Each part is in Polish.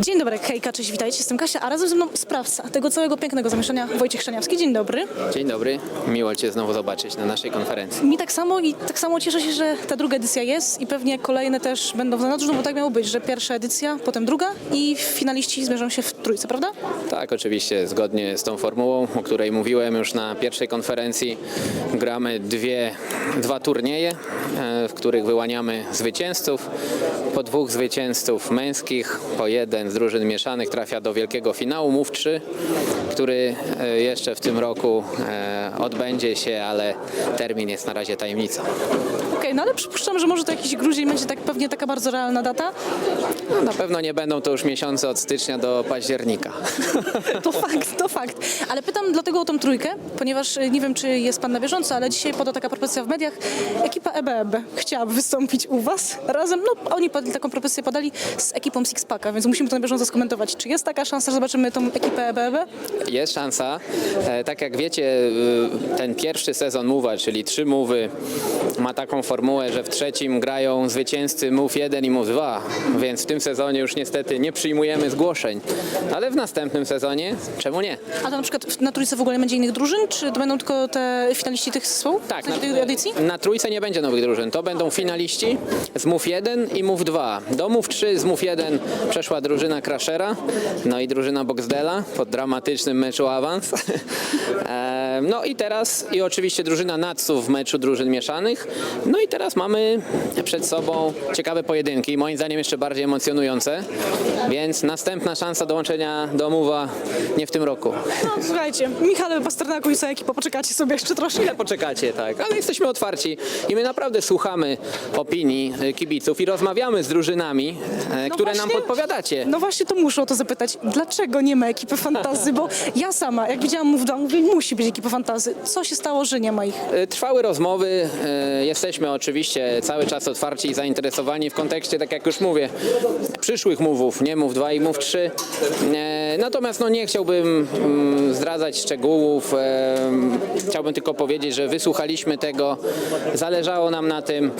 Dzień dobry, hejka, cześć, witajcie, jestem Kasia, a razem ze mną sprawca tego całego pięknego zamieszania Wojciech Szczeniawski. Dzień dobry. Dzień dobry, miło Cię znowu zobaczyć na naszej konferencji. Mi tak samo i tak samo cieszę się, że ta druga edycja jest i pewnie kolejne też będą w zanadrzu, no bo tak miało być, że pierwsza edycja, potem druga i finaliści zmierzą się w trójce, prawda? Tak, oczywiście, zgodnie z tą formułą, o której mówiłem już na pierwszej konferencji, gramy dwie, dwa turnieje, e, w których wyłaniamy zwycięzców. Po dwóch zwycięzców męskich, po jeden z drużyn mieszanych trafia do wielkiego finału. 3, który e, jeszcze w tym roku e, odbędzie się, ale termin jest na razie tajemnicą. Okej, no ale przypuszczam, że może to jakiś grudzień będzie tak pewnie taka bardzo realna data. No, na pewno nie będą to już miesiące od stycznia do października. To fakt, to fakt. Ale pytam dlatego o tą trójkę, ponieważ y, nie wiem, czy jest pan na bieżąco, ale dzisiaj podała taka propozycja w mediach. Ekipa EBEB chciałaby wystąpić u was razem. No, oni taką propozycję podali z ekipą Sixpacka, więc musimy to na bieżąco skomentować. Czy jest taka szansa, że zobaczymy tą ekipę E EBEB? Jest szansa. E, Tak jak wiecie, ten pierwszy sezon Move'a, czyli trzy Move'y, ma taką formułę, że w trzecim grają zwycięzcy Move 1 i Move 2, więc w tym sezonie już niestety nie przyjmujemy zgłoszeń. Ale w następnym sezonie, czemu nie? A to na przykład na trójce w ogóle nie będzie innych drużyn, czy to będą tylko te finaliści tych zespołów? Tak, W sensie tej edycji? na trójce nie będzie nowych drużyn. To będą finaliści z Move 1 i Move 2. Do Move 3 z Move 1 przeszła drużyna Crashera, no i drużyna Boxdela po dramatycznym meczu awans. No i teraz, i oczywiście drużyna Natsu w meczu drużyn mieszanych. No i teraz mamy przed sobą ciekawe pojedynki, moim zdaniem jeszcze bardziej emocjonujące, więc następna szansa dołączenia do Move'a nie w tym roku. No słuchajcie, Michale Pasternaku i cała ekipa, poczekacie sobie jeszcze troszkę. Poczekacie, tak. Ale jesteśmy otwarci i my naprawdę słuchamy opinii e, kibiców i rozmawiamy z drużynami, e, które nam właśnie- podpowiadacie. No właśnie to muszę o to zapytać. Dlaczego nie ma ekipy fantazy? Bo ja sama, jak widziałam Move 2, mówię, musi być ekipa fantazy. Co się stało, że nie ma ich? E, Trwały rozmowy, e, jesteśmy oczywiście cały czas otwarci i zainteresowani w kontekście, tak jak już mówię, przyszłych mówów, nie mów 2 i mów 3. E, Natomiast no, nie chciałbym mm, zdradzać szczegółów. Chciałbym tylko powiedzieć, że wysłuchaliśmy tego, zależało nam na tym,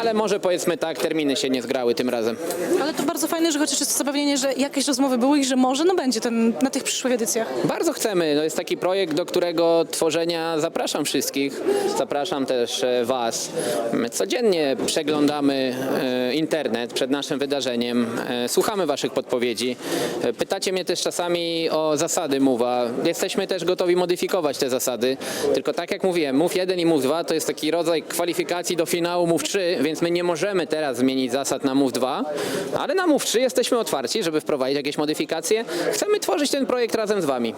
ale może powiedzmy tak, terminy się nie zgrały tym razem. Ale to bardzo fajne, że chociaż jest zapewnienie, że jakieś rozmowy były i że może no będzie ten na tych przyszłych edycjach. Bardzo chcemy. To jest taki projekt, do którego tworzenia zapraszam wszystkich. Zapraszam też e, Was. My codziennie przeglądamy e, internet przed naszym wydarzeniem. E, Słuchamy Waszych podpowiedzi. Pytacie mnie też czasami o zasady MUWA. Jesteśmy też gotowi modyfikować te zasady. Tylko tak jak mówiłem, MUW 1 i MUW 2 to jest taki rodzaj kwalifikacji do finału MUW 3, więc my nie możemy teraz zmienić zasad na MUW 2, ale na MUW 3 jesteśmy otwarci, żeby wprowadzić jakieś modyfikacje. Chcemy tworzyć ten projekt razem z Wami.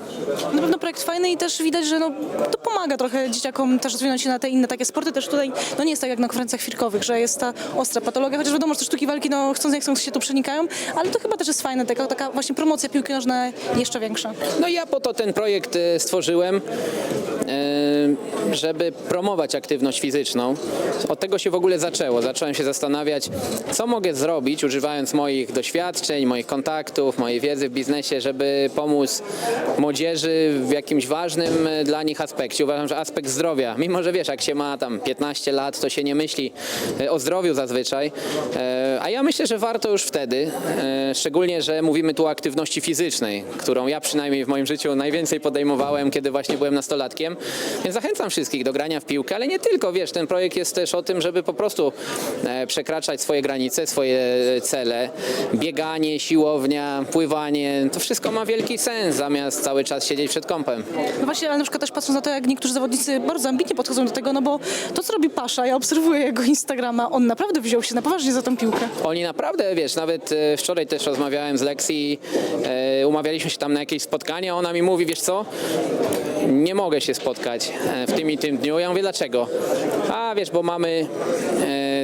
Na pewno projekt fajny i też widać, że no, to pomaga trochę dzieciakom też rozwinąć się na te inne takie sporty. Też tutaj no nie jest tak jak na konferencjach firkowych, że jest ta ostra patologia, chociaż wiadomo, że te sztuki walki no chcąc nie chcąc się tu przenikają, ale to chyba też jest fajne, taka, taka właśnie promocja piłki nożnej jeszcze większa. No ja po to ten projekt e, stworzyłem, e, żeby promować aktywność fizyczną. Od tego się w ogóle zaczęło. Zacząłem się zastanawiać, co mogę zrobić, używając moich doświadczeń, moich kontaktów, mojej wiedzy w biznesie, żeby pomóc młodzieży w jakimś ważnym e, dla nich aspekcie. Uważam, że aspekt zdrowia, mimo że wiesz, jak się ma tam 15 lat, to się nie myśli e, o zdrowiu zazwyczaj, E, a ja myślę, że warto już wtedy, e, szczególnie, że mówimy tu o aktywności fizycznej, którą ja przynajmniej w moim życiu najwięcej podejmowałem, kiedy właśnie byłem nastolatkiem, więc zachęcam wszystkich do grania w piłkę, ale nie tylko, wiesz, ten projekt jest też o tym, żeby po prostu przekraczać swoje granice, swoje cele, bieganie, siłownia, pływanie, to wszystko ma wielki sens, zamiast cały czas siedzieć przed kąpem. No właśnie, ale na przykład też patrząc na to, jak niektórzy zawodnicy bardzo ambitnie podchodzą do tego, no bo to, co robi Pasza, ja obserwuję jego Instagrama, on naprawdę wziął się na poważnie za tą piłkę. Oni naprawdę, wiesz, nawet e, wczoraj też rozmawiałem z Lexi, e, umawialiśmy się tam na jakieś spotkanie, ona mi mówi, wiesz co, nie mogę się spotkać e, w tym i tym dniu. Ja mówię, dlaczego? A wiesz, bo mamy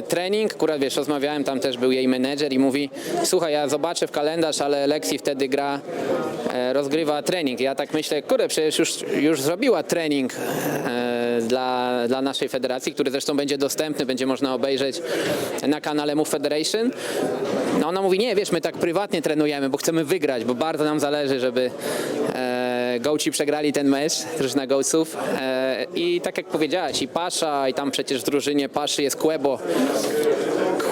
trening, akurat wiesz, rozmawiałem, tam też był jej menedżer i mówi, słuchaj, ja zobaczę w kalendarz, ale Lexi wtedy gra, rozgrywa trening. Ja tak myślę, kurde, przecież już, już zrobiła trening e, dla, dla naszej federacji, który zresztą będzie dostępny, będzie można obejrzeć na kanale Move Federation. No ona mówi, nie, wiesz, my tak prywatnie trenujemy, bo chcemy wygrać, bo bardzo nam zależy, żeby e, gołci przegrali ten mecz, drużyna gołców. E, I tak jak powiedziałaś, i Pasza, i tam przecież w drużynie Paszy jest Kłebo.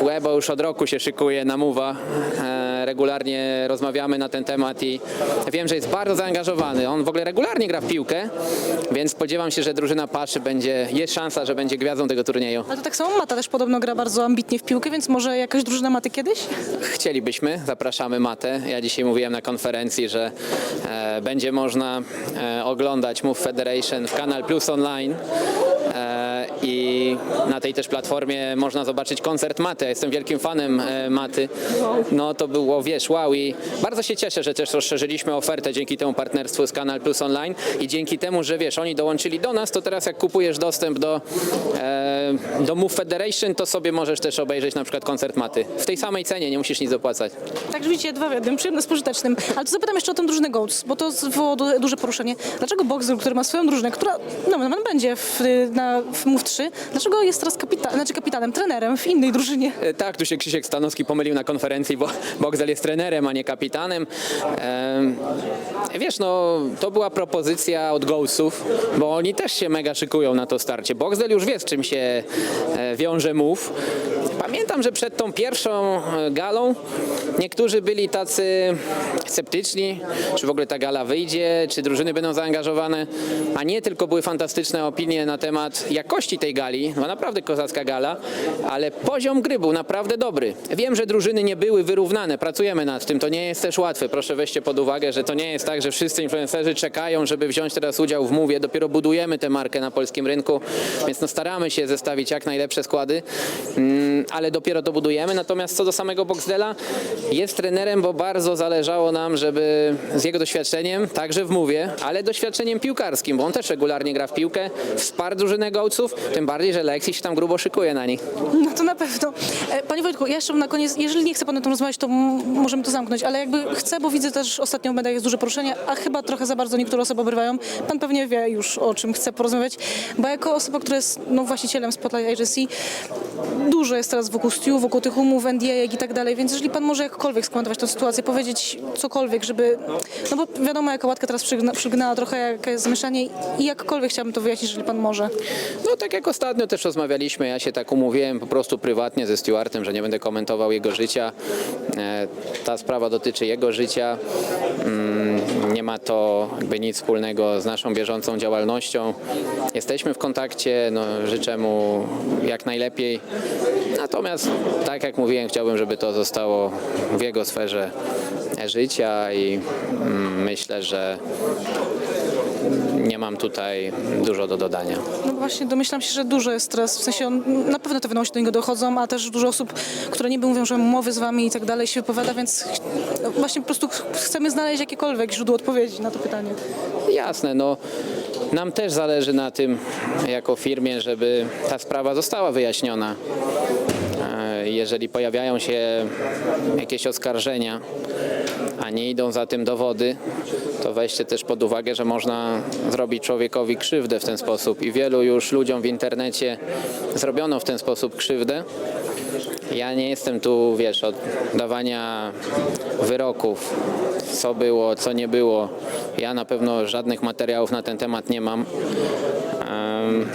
Kłebo już od roku się szykuje na Mowa. E, regularnie rozmawiamy na ten temat i wiem, że jest bardzo zaangażowany. On w ogóle regularnie gra w piłkę, więc spodziewam się, że drużyna Paszy będzie, jest szansa, że będzie gwiazdą tego turnieju. Ale to tak samo Mata też podobno gra bardzo ambitnie w piłkę, więc może jakaś drużyna Maty kiedyś? Chcielibyśmy, zapraszamy Matę. Ja dzisiaj mówiłem na konferencji, że e, będzie można e, oglądać Move Federation w Kanal Plus Online. E, I na tej też platformie można zobaczyć koncert Maty. Ja jestem wielkim fanem e, Maty. No to było, wiesz, wow. I bardzo się cieszę, że też rozszerzyliśmy ofertę dzięki temu partnerstwu z Kanal Plus Online i dzięki temu, że wiesz, oni dołączyli do nas, to teraz jak kupujesz dostęp do, e, do Move Federation, to sobie możesz też obejrzeć na przykład koncert Maty. W tej samej cenie, nie musisz nic dopłacać. Tak, widzicie, dwa w jednym, przyjemne z pożytecznym. Ale to zapytam jeszcze o tę drużynę Goats, bo to wywołało du- duże poruszenie. Dlaczego Boxer, który ma swoją drużynę, która no, no, będzie w, na, w MUF 3, dlaczego jest teraz kapita- znaczy kapitanem, trenerem w innej drużynie? E, Tak, tu się Krzysiek Stanowski pomylił na konferencji, bo Boxel jest trenerem, a nie kapitanem. Em, Wiesz, no to była propozycja od Ghostów, bo oni też się mega szykują na to starcie. Boxel już wie, z czym się e, wiąże mów. Pamiętam, że przed tą pierwszą e, galą niektórzy byli tacy sceptyczni, czy w ogóle ta gala wyjdzie, czy drużyny będą zaangażowane, a nie tylko były fantastyczne opinie na temat jakości tej gali, no naprawdę kozacka gala, ale poziom gry był naprawdę dobry. Wiem, że drużyny nie były wyrównane, pracujemy nad tym, to nie jest też łatwe. Proszę weźcie pod uwagę, że to nie jest tak, że wszyscy influencerzy czekają, żeby wziąć teraz udział w Mówie, dopiero budujemy tę markę na polskim rynku, więc no staramy się zestawić jak najlepsze składy, mm, ale dopiero to budujemy. Natomiast co do samego Boxdela, jest trenerem, bo bardzo zależało nam, żeby z jego doświadczeniem, także w Mówie, ale doświadczeniem piłkarskim, bo on też regularnie gra w piłkę, wsparł drużynę Gołców, tym bardziej, że Lexi się tam grubo szykuje na nich. No to na pewno. E, Panie Wojtku, ja jeszcze na koniec, jeżeli nie chce Pan o tym rozmawiać, to możemy to zamknąć, ale jakby chcę, bo widzę też ostatnio w mediach jest duże poruszenie, a chyba trochę za bardzo niektóre osoby obrywają. Pan pewnie wie już o czym chcę porozmawiać, bo jako osoba, która jest no, właścicielem Spotlight Agency, dużo jest teraz wokół Stu, wokół tych umów, NDA i tak dalej, więc jeżeli Pan może jakkolwiek skomentować tę sytuację, powiedzieć cokolwiek, żeby, no bo wiadomo, jaka łatka teraz przygna, przygnała trochę, jakie jest zamieszanie i jakkolwiek chciałabym to wyjaśnić, jeżeli Pan może. No tak jak ostatnio też rozmawialiśmy, ja się tak umówiłem po prostu prywatnie ze Stewartem, że nie będę komentował jego życia. E, Ta sprawa dotyczy jego życia. Ma to jakby nic wspólnego z naszą bieżącą działalnością. Jesteśmy w kontakcie, no, życzę mu jak najlepiej. Natomiast tak jak mówiłem, chciałbym, żeby to zostało w jego sferze życia i mm, myślę, że nie mam tutaj dużo do dodania. No właśnie, domyślam się, że dużo jest teraz, w sensie on, na pewno te wiadomości do niego dochodzą, a też dużo osób, które niby mówią, że mam umowy z wami i tak dalej się wypowiada, więc no właśnie po prostu ch- chcemy znaleźć jakiekolwiek źródło odpowiedzi na to pytanie. Jasne, no nam też zależy na tym jako firmie, żeby ta sprawa została wyjaśniona. Jeżeli pojawiają się jakieś oskarżenia, a nie idą za tym dowody, to weźcie też pod uwagę, że można zrobić człowiekowi krzywdę w ten sposób i wielu już ludziom w internecie zrobiono w ten sposób krzywdę. Ja nie jestem tu, wiesz, od dawania wyroków, co było, co nie było. Ja na pewno żadnych materiałów na ten temat nie mam.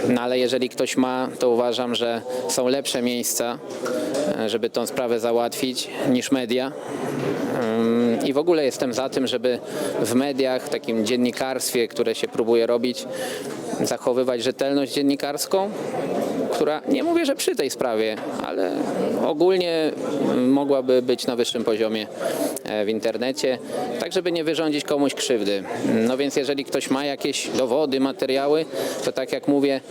No ale jeżeli ktoś ma, to uważam, że są lepsze miejsca, e, żeby tą sprawę załatwić niż media. I w ogóle jestem za tym, żeby w mediach, takim dziennikarstwie, które się próbuje robić, zachowywać rzetelność dziennikarską, która nie mówię, że przy tej sprawie, ale ogólnie mogłaby być na wyższym poziomie w internecie, tak żeby nie wyrządzić komuś krzywdy. No więc jeżeli ktoś ma jakieś dowody, materiały, to tak jak mówię,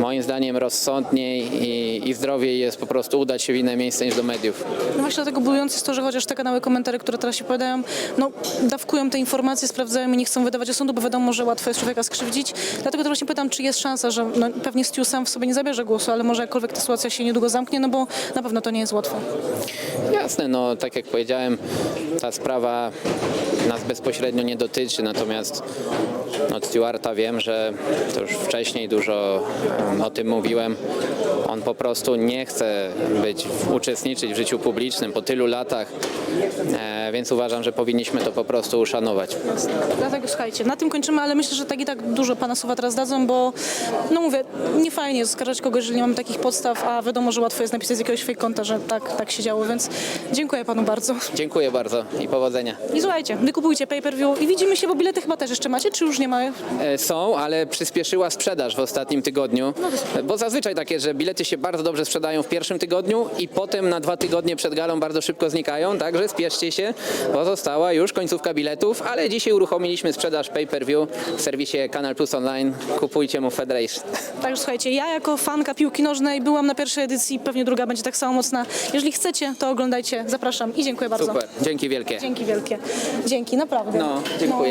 moim zdaniem rozsądniej i, i zdrowiej jest po prostu udać się w inne miejsce niż do mediów. No właśnie dlatego budujące jest to, że chociaż te kanały komentarzy, które teraz się pojawiają, no dawkują te informacje, sprawdzają i nie chcą wydawać osądu, bo wiadomo, że łatwo jest człowieka skrzywdzić. Dlatego też właśnie pytam, czy jest szansa, że no, pewnie Stu sam w sobie nie zabierze głosu, ale może jakkolwiek ta sytuacja się niedługo zamknie, no bo na pewno to nie jest łatwe. Jasne, no tak jak powiedziałem, ta sprawa nas bezpośrednio nie dotyczy, natomiast od Stewarta wiem, że to już wcześniej dużo em, o tym mówiłem. On po prostu nie chce być, uczestniczyć w życiu publicznym po tylu latach, e, więc uważam, że powinniśmy to po prostu uszanować. Dlatego słuchajcie, na tym kończymy, ale myślę, że tak i tak dużo pana słowa teraz dadzą, bo no mówię, nie fajnie oskarżać kogoś, jeżeli nie mamy takich podstaw, a wiadomo, że łatwo jest napisać z jakiegoś fake konta, że tak, tak się działo, więc dziękuję panu bardzo. Dziękuję bardzo i powodzenia. I słuchajcie, wykupujcie pay-per-view i widzimy się, bo bilety chyba też jeszcze macie, czy już nie ma? E, Są, ale przyspieszyła sprzedaż w ostatnim tygodniu, bo zazwyczaj takie, że bilety się bardzo dobrze sprzedają w pierwszym tygodniu i potem na dwa tygodnie przed galą bardzo szybko znikają, także spieszcie się, bo została już końcówka biletów, ale dzisiaj uruchomiliśmy sprzedaż pay-per-view w serwisie Kanal Plus Online. Kupujcie mu Federation. Także słuchajcie, ja jako fanka piłki nożnej byłam na pierwszej edycji, pewnie druga będzie tak samo mocna. Jeżeli chcecie, to oglądajcie, zapraszam i dziękuję bardzo. Super, dzięki wielkie. Dzięki wielkie. Dzięki, naprawdę. No, dziękuję.